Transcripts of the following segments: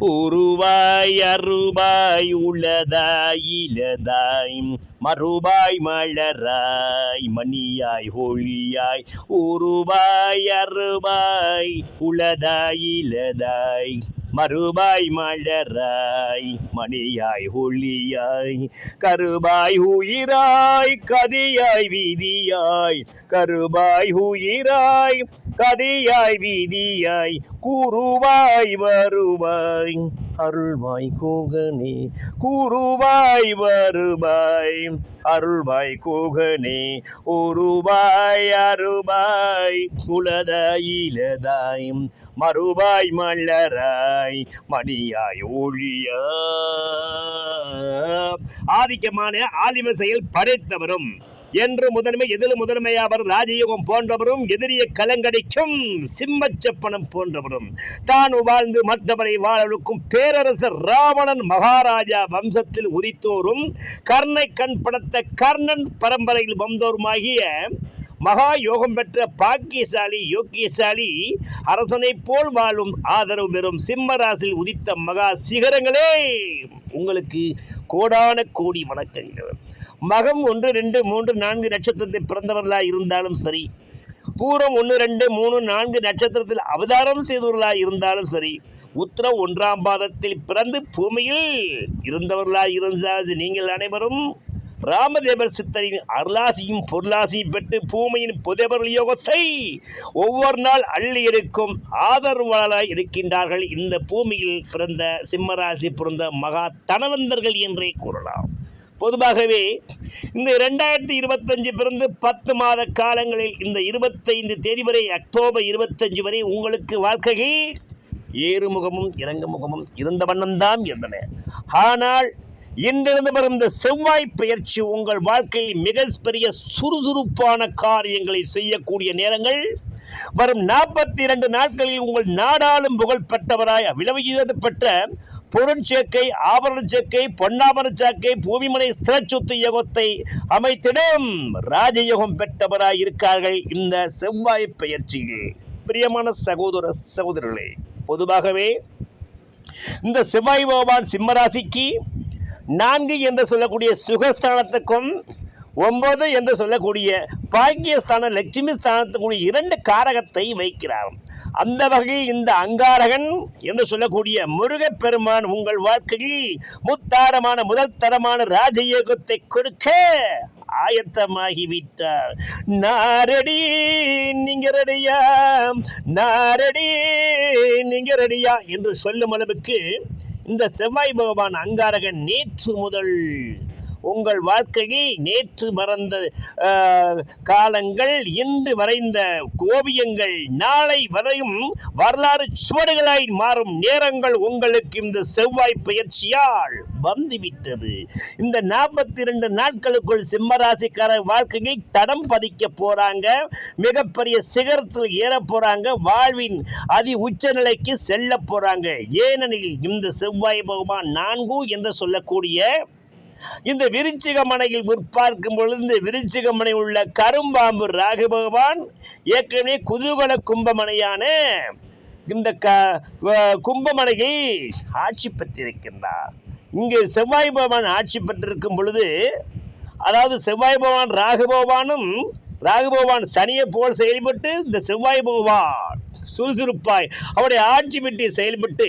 உருவாய் அருவாய் உளதாய் இலதாய் மறுபாய் மலராய் மணியாய் ஒளியாய். உருவாய் அருவாய் உளதாய் இலதாய் மறுபாய் மலராய் மணியாய் ஒளியாய். கருபாய் உயிராய் கதியாய் வீதியாய். கருபாய் உயிராய் கதையாய் வீதியாய் கூறுவாய் வருவாய். அருள்வாய் கூகனே கூறுவாய் வருவாய். அருள்வாய் கூகனே உருவாய் அருவாய். உலதாய் இலதாய் மறுவாய் மல்லராய் மணியாய் ஒளியா ஆதிக்கமான ஆலிம செயல் படைத்தவரும் என்று முதன்மை எதில் முதன்மையாவர் ராஜயோகம் போன்றவரும் எதிரிய கலங்கடிக்கும் சிம்மச்சப்பனம் போன்றவரும். தான் வாழ்ந்து மற்றவரை வாழலுக்கும் பேரரசர் ராவணன் மகாராஜா வம்சத்தில் உதித்தோரும் கர்ணை கண் படத்த கர்ணன் பரம்பரையில் வந்தோருமாகிய மகா யோகம் பெற்ற பாக்கியசாலி யோக்கியசாலி அரசனைப் போல் வாழும் ஆதரவு பெறும் சிம்மராசில் உதித்த மகா சிகரங்களே. உங்களுக்கு கோடான கோடி வணக்கங்கள். மகம் ஒன்று ரெண்டு மூன்று நான்கு நட்சத்திரத்தில் பிறந்தவர்களாக இருந்தாலும் சரி பூரம் ஒன்று ரெண்டு மூணு நான்கு நட்சத்திரத்தில் அவதாரம் செய்தவர்களாக இருந்தாலும் சரி உத்தரம் ஒன்றாம் பாதத்தில் பிறந்து பூமியில் இருந்தவர்களாக இருந்தால் நீங்கள் அனைவரும் ராமதேவர் சித்தரின் அருளாசியும் பொருளாசியும் பெற்று பூமியின் புதைவர்கள் யோகத்தை ஒவ்வொரு நாள் அள்ளி எடுக்கும் ஆதரவாளராக இருக்கின்றார்கள். இந்த பூமியில் பிறந்த சிம்மராசி பிறந்த மகா தனவந்தர்கள் என்றே கூறலாம். பொதுவாகவே இந்த இரண்டாயிரத்தி இருபத்தஞ்சு பிறந்து பத்து மாத காலங்களில் இந்த இருபத்தைந்து தேதி வரை அக்டோபர் இருபத்தஞ்சு வரை உங்களுக்கு வாழ்க்கையை ஏறுமுகமும் இறங்குமுகமும் இருந்த வண்ணம்தான் இருந்தன. ஆனால் இன்றிருந்து வரும் இந்த செவ்வாய் பயிற்சி உங்கள் வாழ்க்கையில் மிக பெரிய சுறுசுறுப்பான காரியங்களை செய்யக்கூடிய நேரங்கள். வரும் நாற்பத்தி இரண்டு நாட்களில் உங்கள் நாடாளும் புகழ்பெற்றவராய் விலவியது பெற்ற பொருட்சேர்க்கை ஆபரண சேர்க்கை பொன்னாபரண சேர்க்கை பூமிமனை ஸ்திரச்சொத்து யோகத்தை அமைத்திடும் ராஜயோகம் பெற்றவராய் இருக்கார்கள் இந்த செவ்வாய் பெயர்ச்சியில். பிரியமான சகோதர சகோதரர்களே பொதுவாகவே இந்த செவ்வாய் பகவான் சிம்மராசிக்கு நான்கு என்று சொல்லக்கூடிய சுகஸ்தானத்துக்கும் ஒன்பது என்று சொல்லக்கூடிய பாக்கியஸ்தான லட்சுமி ஸ்தானத்துக்குரிய இரண்டு காரகத்தை வைக்கிறார். அந்த வகையில் இந்த அங்காரகன் என்று சொல்லக்கூடிய முருகப்பெருமான் உங்கள் வாழ்க்கையில் முத்தாரமான முதல் தரமான ராஜயோகத்தை கொடுக்க ஆயத்தமாகிவிட்டார். நாரடி நீங்க ரெடியா? நாரடி நீங்க ரெடியா? என்று சொல்லும் அளவுக்கு இந்த செவ்வாய் பகவான் அங்காரகன் நேற்று முதல் உங்கள் வாழ்க்கையை நேற்று மறந்த காலங்கள் இன்று வரைந்த ஓவியங்கள் நாளை வரையும் வரலாறு சுவடுகளாய் மாறும் நேரங்கள் உங்களுக்கு இந்த செவ்வாய் பயிற்சியால் வந்துவிட்டது. இந்த நாற்பத்தி ரெண்டு நாட்களுக்குள் சிம்மராசிக்கார வாழ்க்கையை தடம் பதிக்க போறாங்க. மிகப்பெரிய சிகரத்தில் ஏற போறாங்க. வாழ்வின் அதி உச்சநிலைக்கு செல்ல போறாங்க. ஏனெனில் இந்த செவ்வாய் பகவான் நான்கு என்று சொல்லக்கூடிய இந்த விருச்சிகமனையில் முற்பார்க்கும் பொழுது இந்த விருச்சிகமனை உள்ள கரும்பாம்பு ராகு பகவான் ஏற்கனவே குதூகல கும்பமனையான இந்த க வ- கும்பமனையை ஆட்சி பெற்றிருக்கின்றார். இங்கே செவ்வாய் பகவான் ஆட்சி பெற்றிருக்கும் பொழுது அதாவது செவ்வாய் பகவான் ராகு பகவானும் ராகு பகவான் சனியை போல் செயல்பட்டு இந்த செவ்வாய் பகவான் சுறுசுறுப்பாய். அவருடைய ஆட்சி பெற்றி செயல்பட்டு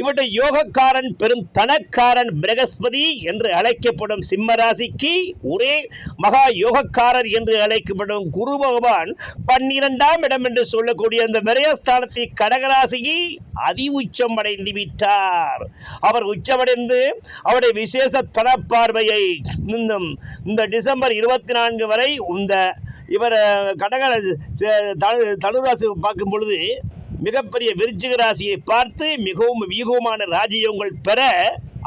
இவருடைய யோகக்காரன் பெரும் தனக்காரன் பிரகஸ்பதி என்று அழைக்கப்படும் சிம்மராசிக்கு ஒரே மகா யோகக்காரர் என்று அழைக்கப்படும் குரு பகவான் பன்னிரெண்டாம் இடம் என்று சொல்லக்கூடிய அந்த விரயஸ்தானத்தை கடகராசியை அதி உச்சம் அடைந்து விட்டார். அவர் உச்சமடைந்து அவருடைய விசேஷ தனப்பார்வையை இந்த டிசம்பர் இருபத்தி நான்கு வரை இந்த இவர் கடக தனுராசி பார்க்கும் பொழுது மிகப்பெரிய விருச்சிக ராசியை பார்த்து மிகவும் வீகமான ராஜயோகங்கள் பெற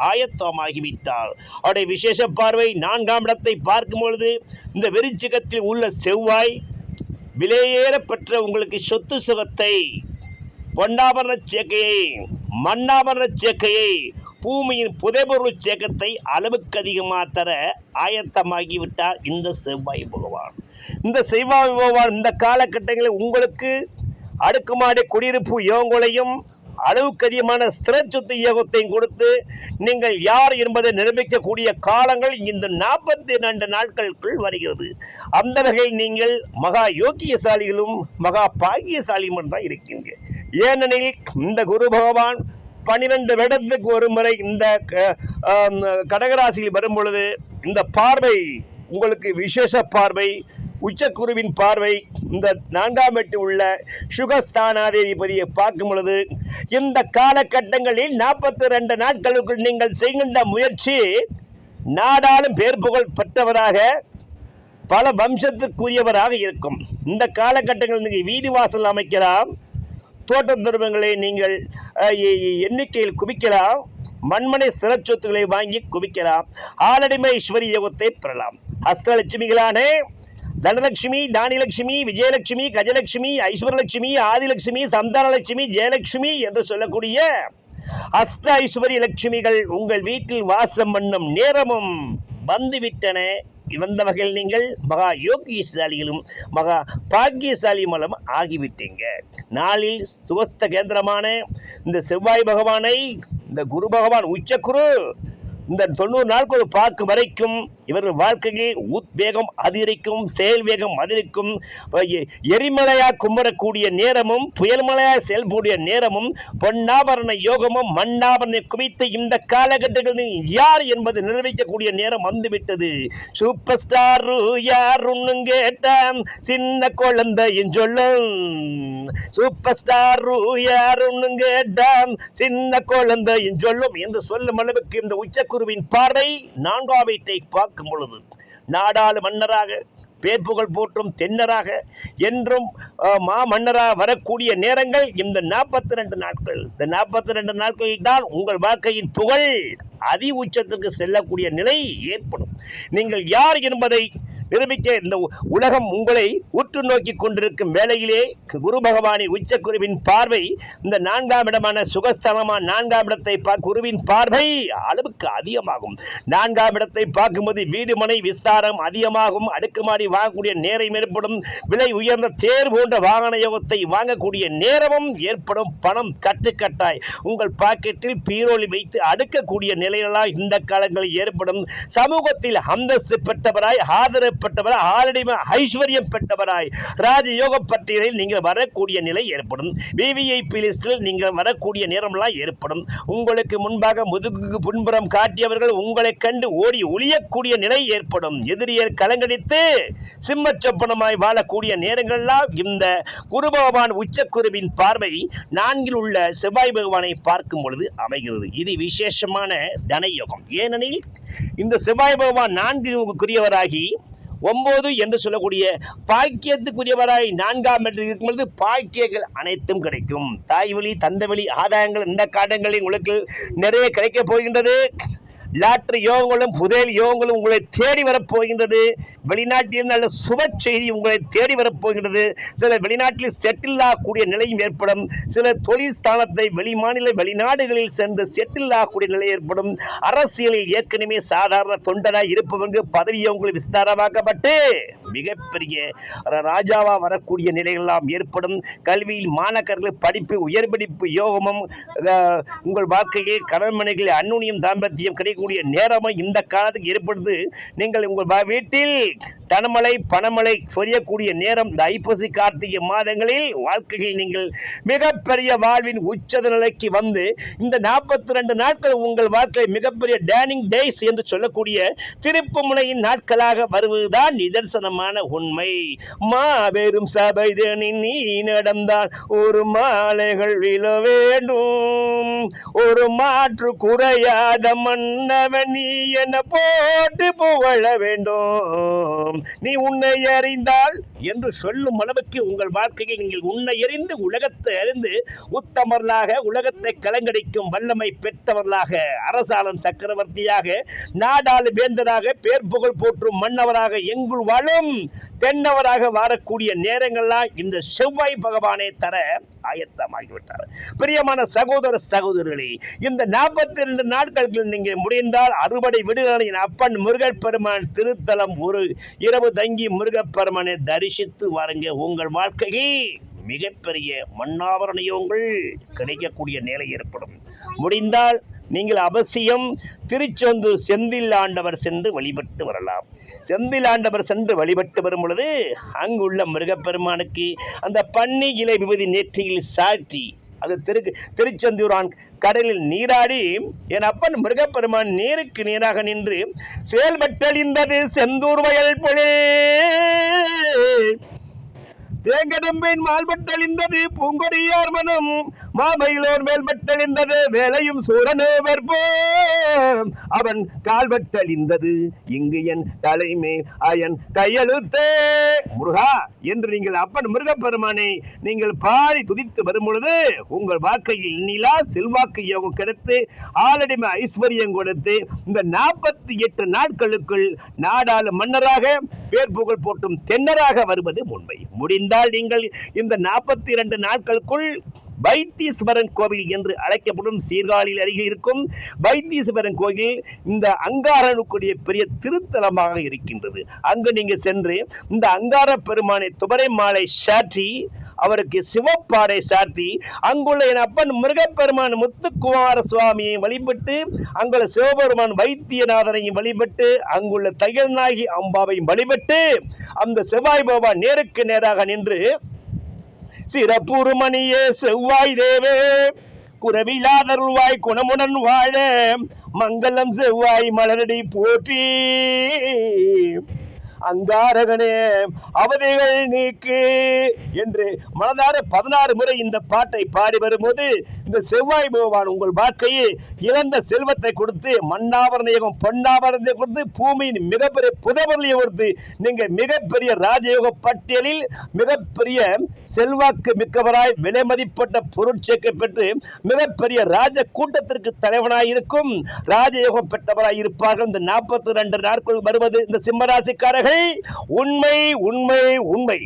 ஆயத்தமாகிவிட்டார். அவருடைய விசேஷ பார்வை நான்காம் இடத்தை பார்க்கும் பொழுது இந்த விருச்சிகத்தில் உள்ள செவ்வாய் விலையேற பெற்ற உங்களுக்கு சொத்து சுகத்தை பொன்னாபரண சேர்க்கையை மண்ணாபரண சேர்க்கையை பூமியின் புதைபொருள் சேக்கத்தை அளவுக்கு அதிகமாக தர ஆயத்தமாகிவிட்டார் இந்த செவ்வாய் பகவான். இந்த செய்வா விபவான் இந்த காலகட்டங்களில் உங்களுக்கு அடுக்குமாடி குடியிருப்பு யோகங்களையும் அளவுக்கு அதிகமான ஸ்திர சொத்து யோகத்தையும் கொடுத்து நீங்கள் யார் என்பதை நிரூபிக்கக்கூடிய காலங்கள் இந்த நாற்பத்தி ரெண்டு நாட்களுக்குள் வருகிறது. அந்த வகையில் நீங்கள் மகா யோக்கியசாலிகளும் மகா பாகியசாலியும் தான் இருக்கீங்க ஏனெனில் இந்த குரு பகவான் பன்னிரெண்டு வருடத்துக்கு ஒரு முறை இந்த க- கடகராசியில் வரும் பொழுது இந்த பார்வை உங்களுக்கு விசேஷ பார்வை உச்சக்குருவின் பார்வை இந்த நான்காம் எட்டு உள்ள சுகஸ்தானாதிபதியை பார்க்கும் பொழுது இந்த காலகட்டங்களில் நாற்பத்தி ரெண்டு நாட்களுக்குள் நீங்கள் செய்கின்ற முயற்சி நாடாளும் பேர் புகழ் பெற்றவராக பல வம்சத்துக்குரியவராக இருக்கும். இந்த காலகட்டங்களில் நீங்கள் வீதி வாசல் அமைக்கலாம் தோட்ட துருவங்களை நீங்கள் எண்ணிக்கையில் குவிக்கலாம் மண்மனை சிறச்சொத்துக்களை வாங்கி குவிக்கலாம் ஆலடிமை ஐஸ்வர்ய யோகத்தை பெறலாம். ஹஸ்தலட்சுமிகளானே தனலட்சுமி தானிலட்சுமி விஜயலட்சுமி கஜலட்சுமி ஐஸ்வரலட்சுமி ஆதிலட்சுமி சந்தானலட்சுமி ஜெயலட்சுமி என்று சொல்லக்கூடிய அஸ்த ஐஸ்வர்ய லட்சுமிகள் உங்கள் வீட்டில் வாசம் பண்ணும் நேரமும் வந்துவிட்டன. இந்த வகையில் நீங்கள் மகா யோகியசாலிகளும் மகா பாக்கியசாலிகளும் ஆகிவிட்டீங்க. நாளில் சுவஸ்த கேந்திரமான இந்த செவ்வாய் பகவானை இந்த குரு பகவான் உச்சக்குரு இந்த தொண்ணூறு நாட்கள் பார்க்கும் வரைக்கும் இவர்கள் வாழ்க்கையில் உத்வேகம் அதிகரிக்கும் செயல் வேகம் அதிகரிக்கும் எரிமலையாக கும்பிடக்கூடிய நேரமும் புயல் செயல்பூடிய செயல்படக்கூடிய நேரமும் பொன்னாபரண யோகமும் மண்ணாபரணை குவித்து இந்த காலகட்டங்களில் யார் என்பது நிரூபிக்கக்கூடிய நேரம் வந்துவிட்டது. சூப்பர் ஸ்டார் யார் ஒன்னும் கேட்டான் சின்ன குழந்தையின் சொல்லும். சூப்பர் ஸ்டார் யார் ஒன்னும் கேட்டான் சின்ன குழந்தையின் சொல்லும் என்று சொல்லும் அளவுக்கு இந்த உச்ச குருவின் பார்வை நான்காம் வீட்டை பார்க்கும் பொழுது நாடாளு மன்னராக பேர் போற்றும் தென்னராக என்றும் மா மன்னராக வரக்கூடிய நேரங்கள் இந்த நாற்பத்தி ரெண்டு நாட்கள். இந்த நாற்பத்தி ரெண்டு நாட்களில் தான் உங்கள் வாழ்க்கையின் புகழ். அதி உச்சத்திற்கு செல்லக்கூடிய நிலை ஏற்படும். நீங்கள் யார் என்பதை நிரூபிக்க இந்த உலகம் உங்களை உற்று நோக்கி கொண்டிருக்கும் வேளையிலே குரு பகவானின் உச்சக்குருவின் பார்வை இந்த நான்காம் இடமான சுகஸ்தலமான நான்காம் இடத்தை குருவின் பார்வை அளவுக்கு அதிகமாகும். நான்காம் இடத்தை பார்க்கும்போது வீடு மனை விஸ்தாரம் அதிகமாகும். அடுக்குமாடி வாங்கக்கூடிய நேரம் ஏற்படும். விலை உயர்ந்த தேர் போன்ற வாகன யோகத்தை வாங்கக்கூடிய நேரமும் ஏற்படும். பணம் கட்டுக்கட்டாய் உங்கள் பாக்கெட்டில் பீரோலி வைத்து அடுக்கக்கூடிய நிலையெல்லாம் இந்த காலங்களில் ஏற்படும். சமூகத்தில் அந்தஸ்து பெற்றவராய் ஆதரவு பெற்றவராய் ஆளுடைய ஐஸ்வர்யம் பெற்றவராய். ராஜயோக பட்டியலில் நீங்கள் வரக்கூடிய நிலை ஏற்படும். விவிஐபி லிஸ்டில் நீங்கள் வரக்கூடிய நேரம்லாம் ஏற்படும். உங்களுக்கு முன்பாக முதுகுக்கு புன்புறம் காட்டியவர்கள் உங்களை கண்டு ஓடி ஒளியக்கூடிய நிலை ஏற்படும். எதிரியை கலங்கடித்து சிம்மச்சொப்பனமாய் வாழக்கூடிய நேரங்கள்லாம் இந்த குரு பகவான் உச்சக்குருவின் பார்வை நான்கில் உள்ள செவ்வாய் பகவானை பார்க்கும் பொழுது அமைகிறது. இது விசேஷமான தனயோகம். ஏனெனில் இந்த செவ்வாய் பகவான் நான்குக்குரியவராகி ஒன்பது என்று சொல்லக்கூடிய பாக்கியத்துக்குரியவராய் நான்காம் இடத்தில் இருக்கும் பொழுது பாக்கியங்கள் அனைத்தும் கிடைக்கும். தாய் வழி தந்த வழி ஆதாயங்கள் இந்த காலங்களில் உங்களுக்கு நிறைய கிடைக்கப் போகின்றது. லாற்று யோகங்களும் புதையல் யோகங்களும் உங்களை தேடி வரப்போகின்றது. வெளிநாட்டில் நல்ல சுப செய்தி உங்களை தேடி வரப்போகின்றது. சில வெளிநாட்டில் செட்டில் ஆகக்கூடிய நிலையும் ஏற்படும். சில தொழில் ஸ்தானத்தை வெளிமாநில வெளிநாடுகளில் சென்று செட்டில் ஆகக்கூடிய நிலை ஏற்படும். அரசியலில் ஏற்கனவே சாதாரண தொண்டராக இருப்பவங்க பதவி உங்களுக்கு விஸ்தாரமாக்கப்பட்டு மிகப்பெரிய ராஜாவாக வரக்கூடிய நிலைகளெல்லாம் ஏற்படும். கல்வியில் மாணக்கர்கள் படிப்பு உயர்படிப்பு யோகமும் உங்கள் வாழ்க்கையில் கடன்மனைகளில் அன்னுனியம் தாம்பத்தியம் கிடைக்கக்கூடிய நேரமும் இந்த காலத்துக்கு ஏற்படுது. நீங்கள் உங்கள் வீட்டில் தனமலை பணமலை சொரியக்கூடிய நேரம் இந்த ஐப்பசி கார்த்திகை மாதங்களில் வாழ்க்கையில் நீங்கள் மிகப்பெரிய வாழ்வின் உச்சத நிலைக்கு வந்து இந்த நாற்பத்தி ரெண்டு நாட்கள் உங்கள் வாழ்க்கை மிகப்பெரிய டேனிங் டேஸ் என்று சொல்லக்கூடிய திருப்பு முனையின் நாட்களாக வருவதுதான் நிதர்சனமான உண்மை. மாபெரும் சபைதனின் நீ நடந்தால் ஒரு மாலைகள் விழ வேண்டும். ஒரு மாற்று குறையாத மன்னவன் நீ என போட்டு புகழ வேண்டும். நீ உன்னை அறிந்தால் என்று சொல்லும் அளவுக்கு உங்கள் வாழ்க்கையில் நீங்கள் உன்னை எறிந்து உலகத்தை அறிந்து உத்தமர்களாக உலகத்தை கலங்கடிக்கும் வல்லமை பெற்றவர்களாக அரசாளம் சக்கரவர்த்தியாக நாடாளு வேந்தராக பேர் புகழ் போற்றும் மன்னவராக எங்குள் வாழும். தென்னவராக வாரக்கூடிய நேரங்கள்லாம் இந்த செவ்வாய் பகவானே தர ஆயத்தமாகிவிட்டார். பிரியமான சகோதர சகோதரர்களே இந்த நாற்பத்தி ரெண்டு நாட்களுக்கு நீங்கள் முடிந்தால் அறுபடை விடுதலின் அப்பன் முருகப்பெருமான் திருத்தலம் ஒரு இரவு தங்கி முருகப்பெருமானை தரிசித்து வாருங்க. உங்கள் வாழ்க்கையை மிகப்பெரிய மண்ணாபரண கிடைக்கக்கூடிய நிலை ஏற்படும். முடிந்தால் நீங்கள் அவசியம் திருச்செந்தூர் செந்தில் ஆண்டவர் சென்று வழிபட்டு வரலாம். செந்திலாண்டவர் சென்று வழிபட்டு வரும் பொழுது அங்குள்ள மிருகப்பெருமானுக்கு அந்த பன்னி இலை விபதி நேற்றியில் சாட்டி அது திரு திருச்செந்தூரான் கடலில் நீராடி என் அப்பன் மிருகப்பெருமான் நீருக்கு நீராக நின்று செயல்பட்டழிந்தது செந்தூர் வயல் பொழே. தேங்கடம்பின் மால்பட்டழிந்தது பூங்கொடியார் மனம் மாமையிலோர் மேல்பட்டழிந்தது வேலையும் சூரனேவர் வெற்போம் அவன் கால்பட்டழிந்தது இங்கு என் தலைமை அயன் கையெழுத்தே. முருகா என்று நீங்கள் அப்பன் முருகப்பெருமானை நீங்கள் பாரி துதித்து வரும் பொழுது உங்கள் வாக்கையில் நிலா செல்வாக்கு யோகம் கிடைத்து ஆலடிமை ஐஸ்வர்யம் கொடுத்து இந்த நாற்பத்தி எட்டு நாட்களுக்குள் நாடாளு மன்னராக பேர் புகழ் போட்டும் தென்னராக வருவது உண்மை. முடிந்தால் நீங்கள் இந்த நாற்பத்தி இரண்டு நாட்களுக்குள் வைத்தீஸ்வரன் கோவில் என்று அழைக்கப்படும் சீர்காழியில் அருகே இருக்கும் வைத்தீஸ்வரன் கோயில் இந்த அங்காரனுக்குரிய பெரிய திருத்தலமாக இருக்கின்றது. அங்கு நீங்கள் சென்று இந்த அங்கார பெருமானை துபரை மாலை சாற்றி அவருக்கு சிவப்பாடை சாத்தி அங்குள்ள என் அப்பன் முருகப்பெருமான் முத்துக்குமார சுவாமியை வழிபட்டு அங்குள்ள சிவபெருமான் வைத்தியநாதனையும் வழிபட்டு அங்குள்ள தையல்நாயகி அம்பாவையும் வழிபட்டு அந்த செவ்வாய் பாபா நேருக்கு நேராக நின்று சிறப்புருமணியே செவ்வாய் தேவே. குறவிலாதருள்வாய் குணமுடன் வாழ. மங்களம் செவ்வாய் மலரடி போற்றி. அங்காரகனே அவதிகள் நீக்கு என்று மனதார பதினாறு முறை இந்த பாட்டை பாடி வரும்போது இந்த செவ்வாய் பகவான் உங்கள் வாழ்க்கையை இழந்த செல்வத்தை கொடுத்து மண்ணாபரணம் பொன்னாபரணத்தை கொடுத்து பூமியின் மிகப்பெரிய புதவர்லியை கொடுத்து நீங்கள் மிகப்பெரிய ராஜயோக பட்டியலில் மிகப்பெரிய செல்வாக்கு மிக்கவராய் விலை மதிப்பட்ட பொருட்சேர்க்கை பெற்று மிகப்பெரிய ராஜ கூட்டத்திற்கு தலைவனாய் இருக்கும் ராஜயோகம் பெற்றவராய் இருப்பார்கள். இந்த நாற்பத்தி ரெண்டு நாட்கள் வருவது இந்த சிம்மராசிக்காரர்கள். உண்மை உண்மை உண்மை.